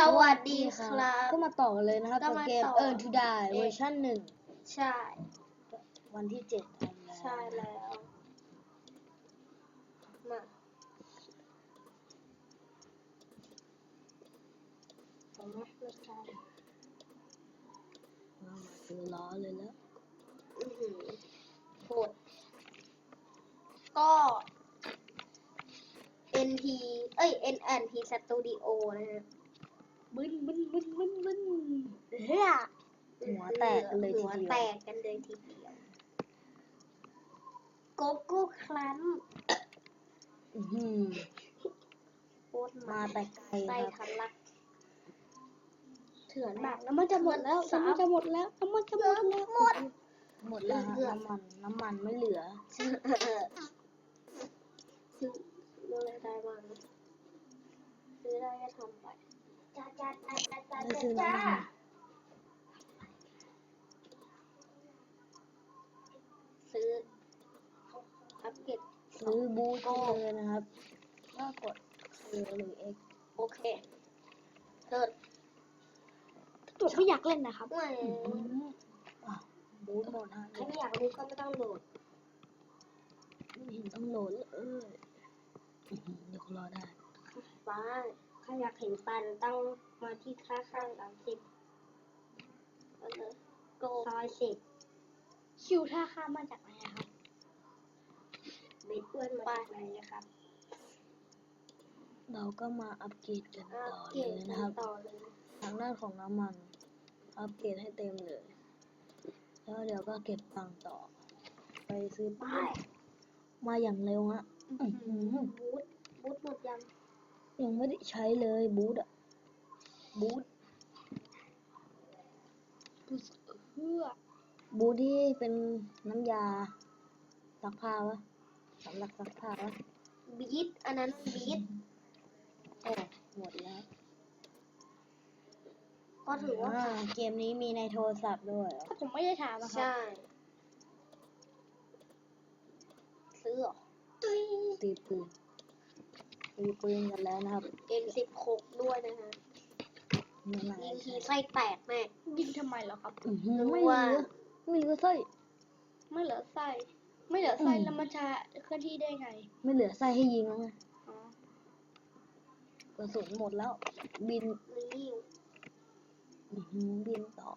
สวัสดีครับ ก็มาต่อกันเลยนะครับก็กับมาเกมต่อ Earn to Die เอ๊ะเวอร์ชันหนึ่งใช่ วันที่เจ็ดธันวาใช่แล้ว มาผมไม่ใช่เอามาซื้อล้อเลยแล้วอื้อหือโหดก็ NT เอ้ย NNT Studio นะฮะ บึ้นบึ้นบึ้นบึ้นบึ้นเฮ้ยหัวแตกกันเลยทีหัวเดียวแตกกันเลยทีเดียวโกโก้คลันอื้อหือโคตรมาแต่ไกลไส้ครับทะลัก เถื่อนมากน้ำมันจะหมดแล้วสามน้ำมันจะหมดแล้วน้ำมันจะหมดแล้วหมด หมดแล้วฮะเกือบน้ำมัน น้ำมันไม่เหลือซื้อซื้ออะไรได้บ้างซื้อได้ก็ทำไป จ้าจ้าจ้าจ้าจ้าไม่ซื้อน้ำมันซื้ออัปเกรดซื้อบูทเลยนะครับ ก็กด K หรือ X โอเคเถิดตัวไม่อยากเล่นนะครับไม่อื้อหืออะบูทหมดฮะใครไม่อยากรู้ก็ไม่ต้องโหลดไม่เห็นต้องโหลดเลยเอออื้อหือเดี๋ยวรอได้ป้าใครอยากเห็นปันต้องมาที่ค่าข้างสามสิบเออโกซอยสิบคิวท่าข้ามมาจากไหนอะครับเบ็ดอ้วนมาจากไหนนะครับ เราก็มาอัปเกรดกันอัต่อปเกรเลดยกันะครับต่อเลยทางด้านของน้ำมัน อัปเกรดให้เต็มเลย แล้วเดี๋ยวก็เก็บตังค์ต่อ ไปซื้อไปป้ายมาอย่างเร็วฮะอื้อหือบูทบูทหมดยัง ยังไม่ได้ใช้เลยบูทอะบูทเพื่อบูทที่เป็นน้ำยาซักผ้าวะสำหรับซักผ้าวะบีทอันนั้นบีทโอ้หมดแล้วก็ถือว่าอ่าเกมนี้มีในโทรศัพท์ด้วยเหรอถ้าผมไม่ได้ถามอะครับ ใช่ ซื้อเหรอ ตีปืน ตีปืนกันแล้วนะครับเอ็มสิบหกด้วยนะฮะไม่ไหนยิงทีไส้แตกแน่ยิงทำไมเหรอครับ อื้อหือรู้ไม่เหลืว่าอไม่เหลือไส้ไม่เหลือไส้ไม่เหลือไส้อืมแล้วมันจะเคลื่อนที่ได้ไงไม่เหลือไส้ให้ยิงแล้วไงอ๋อกระสุนหมดแล้ว บินนี่อื้อหือบินต่อ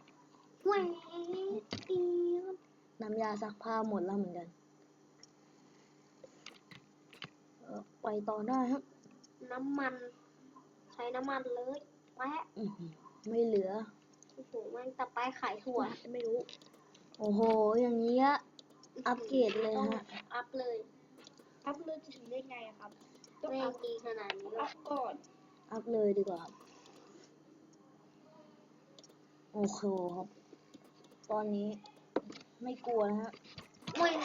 แหวนอีดน้ำยาซักผ้าหมดแล้วเหมือนกันเออ ไปต่อได้ครับ น้ำมัน ใช้น้ำมันเลยแปะอื้อหือไม่เหลือ โอ้โหแม่งแต่ไปขายถั่วไม่รู้โอ้โห อย่างนี้ยอัปเกรดเลยต้องฮะ อัพเลยอัพเลือดจะถึงได้ไงอะครับ ต้องแม่อังพดีขนาดนี้เลอัยพก่อน อัพเลยดีกว่าครับโอ้โหครับ ตอนนี้ไม่กลัวนะฮะแม่ง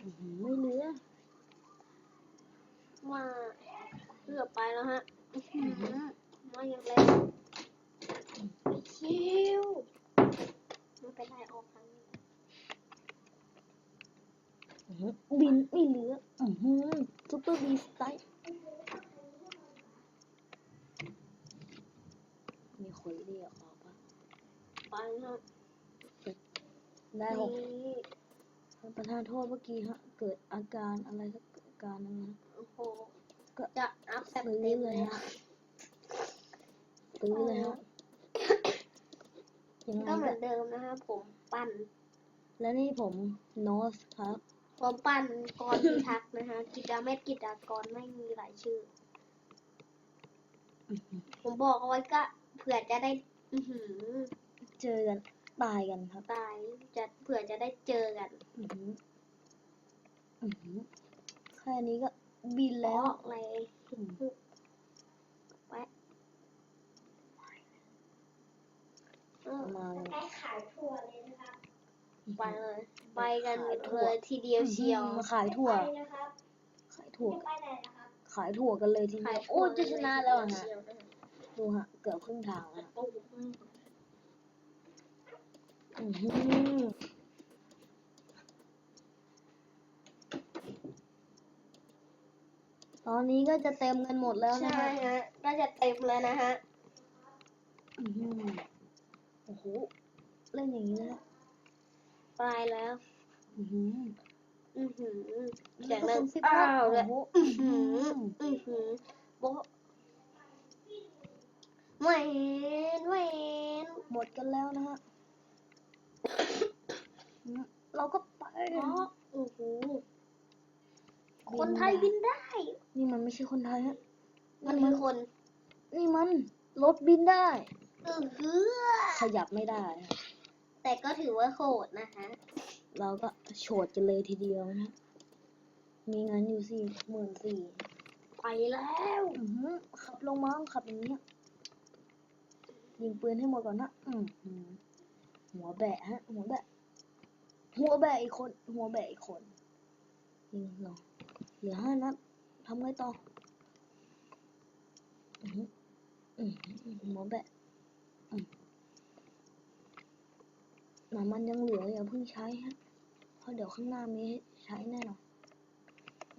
อื้อหือไม่เหลือ มาเกือบไปแล้วฮะอื้อหือมาอย่างแรงคิวมันเป็นไรออกทางนี้อื้อหือบินไม่เหลืออือหือซุปเปอร์บีสไตล์มีคนเรียกออกปะไปฮะได้หกนี่ท่านประธานโทษเมื่อกี้ฮะ เกิดอาการอะไรสักอาการหนึงนะ โอ้โหก็จะอัพแบบซื้อเต็มเลเลยยฮะซื้อเลยฮะยังไงก็เหมืก็อนเดิมนะฮะผมปั่นและนี่ผมโนสครับ ผมปั่นกรพิทักษ์นะฮะกิจาเมตกิจากรไม่มีหลายชื่ออื้อหือผมบอกเอาไว้ก็เผื่อจะได้อือหือเจอกันตายกันครับตายจะเผื่อจะได้เจอกันอื้อหืออื้อหือแค่นี้ก็ บินแล้วออกเลยอืมแวะเออมาเลยขายถั่วเลยนะครับไปเลย ไปกันเลยทีเดียวเชียวมาขายถั่วไปนะครับขายถั่วไปไหนนะครับขายถั่วกันเลยทีขาเดียยวโอ้จะชนะแล้วอะฮะเชียวนะฮะดูฮะ เกือบครึ่งทางแล้ว โอ้โห อื้อหือ ตอนนี้ก็จะเต็มกันหมดแล้วนะใช่ฮะฮะก็จะเต็มแล้วนะฮะอื้อหือโอ้โหเล่นอย่างนี้แล้วตายแล้ว อือหืออือหือแล้เสียวงก็เริ่มคุณฟิกอ้าวเลยโอ้โหอือหืออือหือโบ๊ะแหวนแหวนหมดกันแล้วนะฮะอืมเราก็ไป อ๋ออือหือ คนไทยบินได้ นี่มันไม่ใช่คนไทยฮะมันคือคน นี่มันรถบินได้อือหือขยับไม่ได้ฮะแต่ก็ถือว่าโหดนะคะ เราก็โฉดกันเลยทีเดียวนะ มีเงินอยู่สี่หมื่นสี่ไปแล้วอื้อหือขับลงมาขับอย่างนี้ยยิงปืนให้หมดก่อนนะอือหือหัวแบะฮะ หัวแบะ หัวแบะอีกคน หัวแบะอีกคนยิงลง เหลือห้านัดทำไงต่ออื้อหืออื้อหือหัวแบะอืมน้ำมันยังเหลืออย่าเพิ่งใช้ฮะ เพราะเดี๋ยวข้างหน้ามีให้ใช้แน่นอน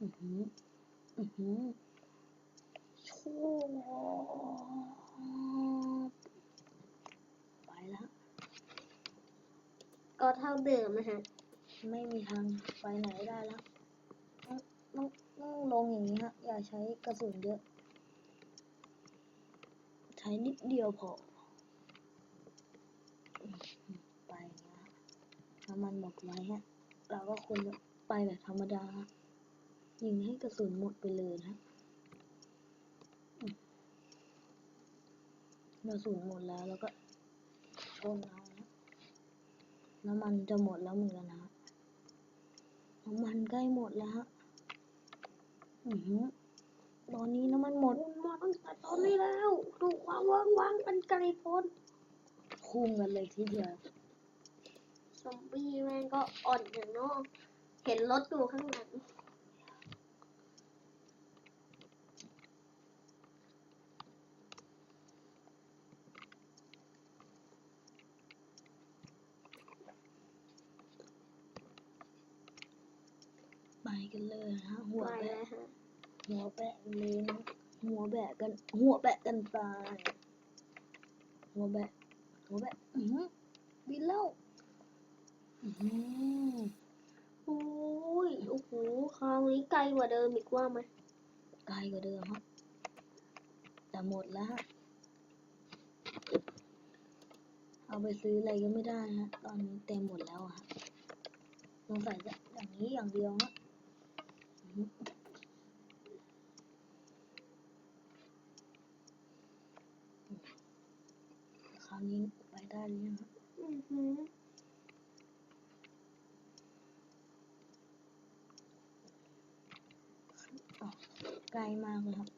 อือหือ อือหือโชบไปแล้ว ก็เท่าเดิมนะฮะ ไม่มีทางไปไหนได้แล้ว ต้องต้องลงอย่างนี้ฮะ อย่าใช้กระสุนเยอะ ใช้นิดเดียวพอ ไปอย่างเงี้ยฮะน้ำมันหมดไว้ฮะ เราก็ควรไปแบบธรรมดา ยิงให้กระสุนหมดไปเลยนะกระสุนหมดแล้วแล้วก็ชนเอานะน้ำมันจะหมดแล้วเหมือนกันนะน้ำมันใกล้หมดแล้วฮะ ตอนนี้น้ำมันหมดคุณมาตั้งแต่ตอนนี้แล้ว ดูความว่างว่างเป็นไกลโพ้นคุ้มกันเลยทีเดียวซอมบี้แม่งก็อ่อนอย่างนาะเห็นรถอยู่ข้างหลังไปกันเลยฮะหัวไปแบะแล้วฮะ หัวแบะเลยนะหัวแบะกัน หัวแบะกันไปหัวแบะหัวแบะอือหือบินแล้วอือหือโอ้ยโอ้โหคราวนี้ไกลกว่าเดิมอีกว่าไหมไกลกว่าเดิมฮะแต่หมดแล้วฮะเอาไปซื้ออะไรก็ไม่ได้ฮะ ตอนนี้เต็มหมดแล้วอะฮะสงสัยจะอย่างนี้อย่างเดียวฮะ อื้อหือคราวนี้ไปได้หรือยังฮะอือหือไกลมากเลยครับ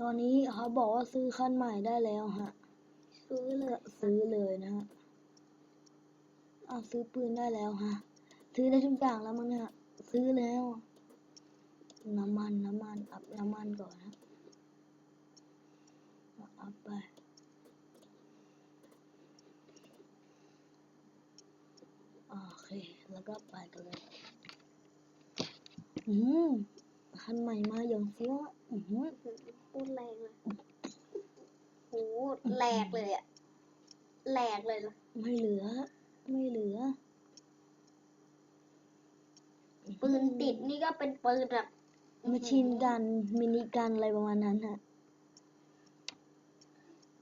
ตอนนี้เขาบอกว่าซื้อคันใหม่ได้แล้วฮะ ซื้อเลยซื้อเลยนะฮะอ้าซื้อปืนได้แล้วฮะ ซื้อได้ทุกอย่างแล้วมั้งเนี่ยซื้อแล้ว น้ำมันน้ำมันอัพน้ำมันก่อนนะอัพไป โอเค แล้วก็ไปกันเลย อืมคันใหม่มาอย่างเฟี้ยวอะอือหืออื้อหือพูดแรงเลยโอ้โหแหลกเลยอะแหลกเลยนะไม่เหลือ ไม่เหลือ ปืนติดนี่ก็เป็นปืนแบบมาชินกันมินิกันอะไรประมาณนั้นฮะ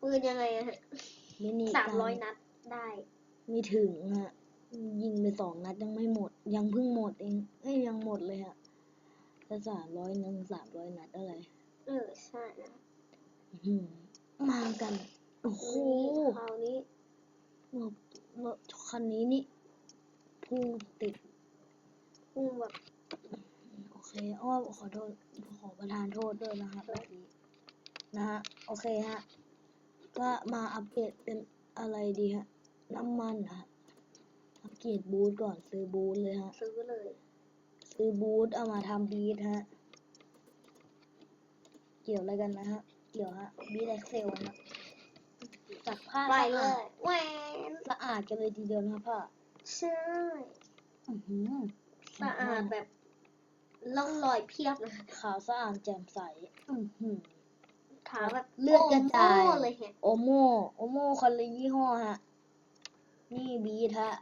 ปืนยังไงอะฮะมินิสามกันร้อยนัดได้ ไม่ถึงฮะยิงไปสองนัดยังไม่หมด ยังเพิ่งหมดเองเอ้ยยังหมดเลยฮะ จะสามร้อยหนึ่งสามร้อยนัดอะไร เออใช่นะอื้อหือมากัน โอ้โหนี่คราวนี้รถรถคันนี้นี่พุ่งติด พุ่งแบบโอเคอ้อขอโทษ ขอประทานโทษด้วยนะครับเมื่อกี้นะฮะ โอเคฮะ ก็มาอัปเกรดเป็นอะไรดีฮะ น้ำมันนะฮะอัปเกรดบูทก่อนซื้อบูทเลยฮะ ซื้อเลย ซื้อบูทเอามาทำบีทฮะ เกี่ยวอะไรกันนะฮะ เกี่ยวฮะ บีทเอ็กเซลนะจากผ้าไปสะเลอาดยแหวนสะอาดกันเลยทีเดียวนะครับพ่อใช่อื้อหือสะอาดแบบล่องรอยเพียบเลยขาวสะอาดแจ่มใสอือหือขาวแบบเลือดกระจายโอ้เลยฮะโอโมโอโมคนละยี่ห้อฮะ นี่บีทฮะ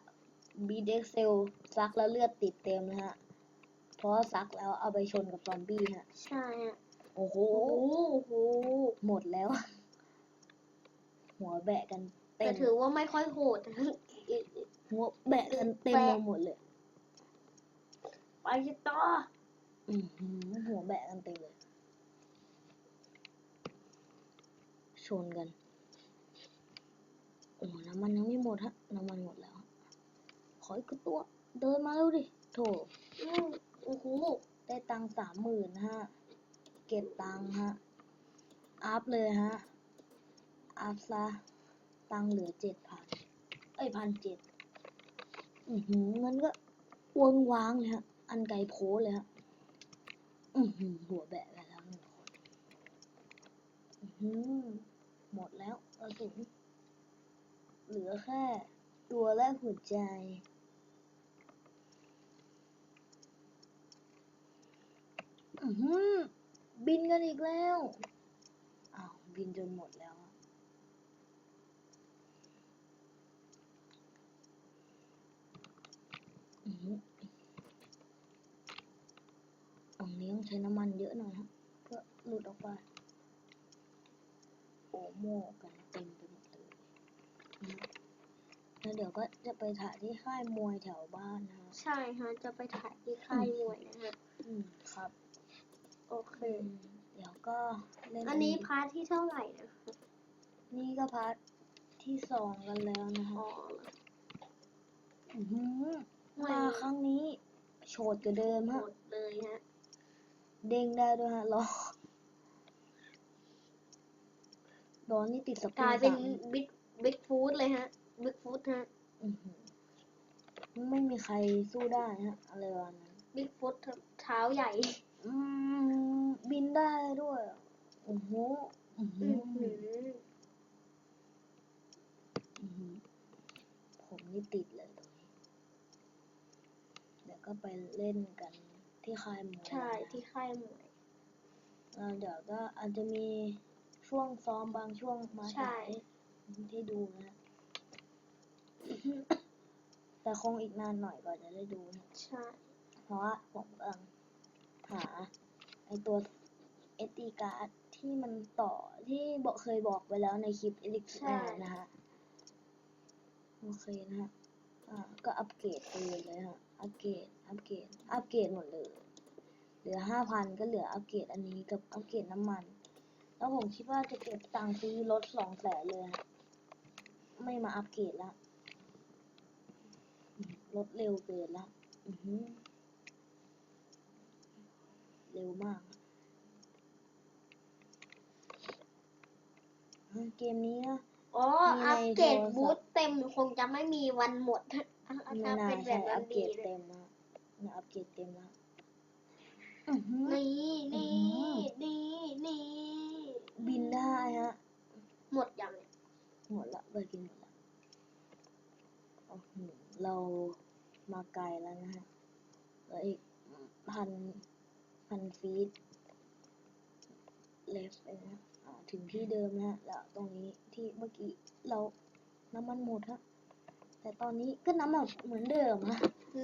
บีทเอ็กเซลซักแล้วเลือดติดเต็มนะฮะ เพราะว่าซักแล้วเอาไปชนกับซอมบี้ฮะ ใช่ฮะโอ้โห โอ้โหหมดแล้ว หัวแบะกันเต็แต่มถือว่าไม่ค่อยโหดนะหัวแบะกันเต็มไปหมดเลยไปต่ออือหือหัวแบะกันเต็มเลย ชนกัน โอ้น้ำมันยังไม่หมดฮะ น้ำมันหมดแล้ว ขออีกตัว เดินมาแล้วดิ โถ อืม โอ้โหได้ตังสามหมื่นฮะ เก็บตังค์ฮะ อัพเลยฮะ อัพซะ ตังค์เหลือเจ็ดพันเอ้ยพันเจ็ดอือหือมันก็วงวางเลยฮะ อันไกลโพเลยฮะ อือหือหัวแบะไปแล้วหนึ่งคนอือหือหมดแล้วกระสุนเหลือแค่ตัวและหัวใจ อือหือ บินกันอีกแล้วอ้าวบินจนหมดแล้วอะอือหืออันนี้ต้องใช้น้ำมันเยอะหน่อยฮะเพื่อหลุดออกไปโอโม่กันเต็มไปหมดเลยอืมแล้วเดี๋ยวก็จะไปถ่ายที่ค่ายมวยแถวบ้านนะฮะใช่ฮะ จะไปถ่ายที่ค่ายมวยนะฮะ อืม ครับ โอเคอืมเดี๋ยวก็เล่นอันนี้พาร์ทที่เท่าไหร่นะคะนี่ก็พาร์ทที่สองกันแล้วนะอ๋ฮะออื้อหือไม่มาครั้งนี้ โฉดกว่าเดิมหมฮะ ดเลยฮะ เด้งได้ด้วยฮะรอรอนี่ติดสปกริลางยเป็นสามบิ๊กบิ๊กฟูดเลยฮะ บิ๊กฟูดฮะ อื้อหือไม่มีใครสู้ได้ฮะอะไรวะนั้น บิ๊กฟูดเท้าใหญ่ อืมบินได้ด้วย โอ้โหอื้อหือืออหืออื้อหือผมนี่ติดเลยตรงนี้เดี๋ยวก็ไปเล่นกันที่ค่ายมวยใช่นะที่ค่ายมวยแล้วเดี๋ยวก็อาจจะมีช่วงซ้อมบางช่วงมาใช่ ถ่ายที่ดูนะ แต่คงอีกนานหน่อยกว่าจะได้ดูนะ ใช่ เพราะว่าผมกำลังหา ไอตัว SD card ที่มันต่อที่บอกเคยบอกไปแล้วในคลิป Elix นะฮะโอเคนะฮะอ่าก็อัปเกรดปืนเลยฮะอัปเกรดอัปเกรดอัปเกรดหมดเลยเหลือห้าพันก็เหลืออัปเกรดอันนี้กับอัปเกรดน้ำมัน แล้วผมคิดว่าจะเก็บตังค์ซื้อรถสองแสนเลยฮะไม่มาอัปเกรดละอืมรถเร็วเกินละอือหือเร็วมากอะเก มนี้นะ อ๋อ มีในอัปเกรดโทรศัพท์ บูทเต็มคงจะไม่มีวันหมดไม่ถ้าน่าเป็นแบใช่บอันั้นปเกรดีดเลยเต็มแล้วเนี่ยอัปเกรดเต็มแล้วอื้อหือ นี่นี่อื้อหือนี่นี่บินได้ฮะ หมดยังเนี่ยหมดละไปกินหมดละอื้อหือเรามาไกลแล้วนะฮะเหลืออีกพันพันฟีตเลฟไปนะอ่า ถึงที่เดิมนะฮะแล้วตรงนี้ที่เมื่อกี้เราน้ำมันหมดฮะแต่ตอนนี้ก็น้ำมันเหมือนเดิมฮะ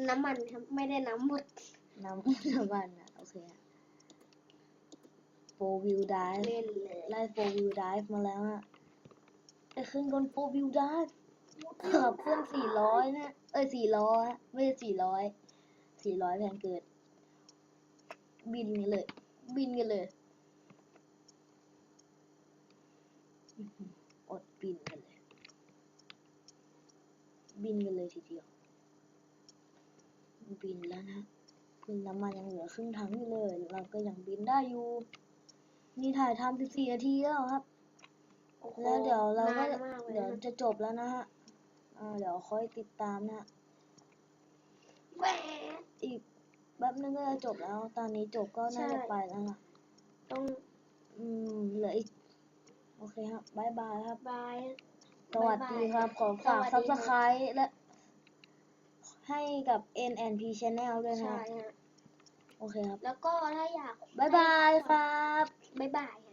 น้ำมันครับไม่ได้น้ำหมดน้ำน้ำมันนะโอเคฮะโฟวิวดิฟเล่นเลยไล่โฟวิวดิฟมาแล้วฮะไอ้ขึ้นบนโฟวิวดิฟขับเครื่องสี่ร้อยนะเอ้ยสี่ร้อยไม่ใช่สี่ร้อยสี่ร้อยแพงเกิดบินกันเลย บินกันเลยอื้อหืออดบินกันเลย บินกันเลยทีเดียว บินแล้วนะคือน้ำมันยังเหลือครึ่งถังอยู่เลย เราก็ยังบินได้อยู่ นี่ถ่ายทำ14นาทีแล้วครับโอ้โหแล้วเดี๋ยวเราก็นานมากเลยเดี๋ยวนะจะจบแล้วนะฮะอ่าเดี๋ยวค่อยติดตามนะฮะแหวะอีกแป๊บนึงก็จะจบแล้ว ตอนนี้จบก็น่าใช่จะไปแล้วนะต้อง อืม เหลืออีก โอเคครับบายบายครับบาย สวัสดีครับ ขอฝากสวัสดีครับ subscribe และ ให้กับ NNP Channel ด้วยนะใช่ฮะฮะโอเคครับ แล้วก็ถ้าอยากบ๊ายบายครับ บ๊ายบาย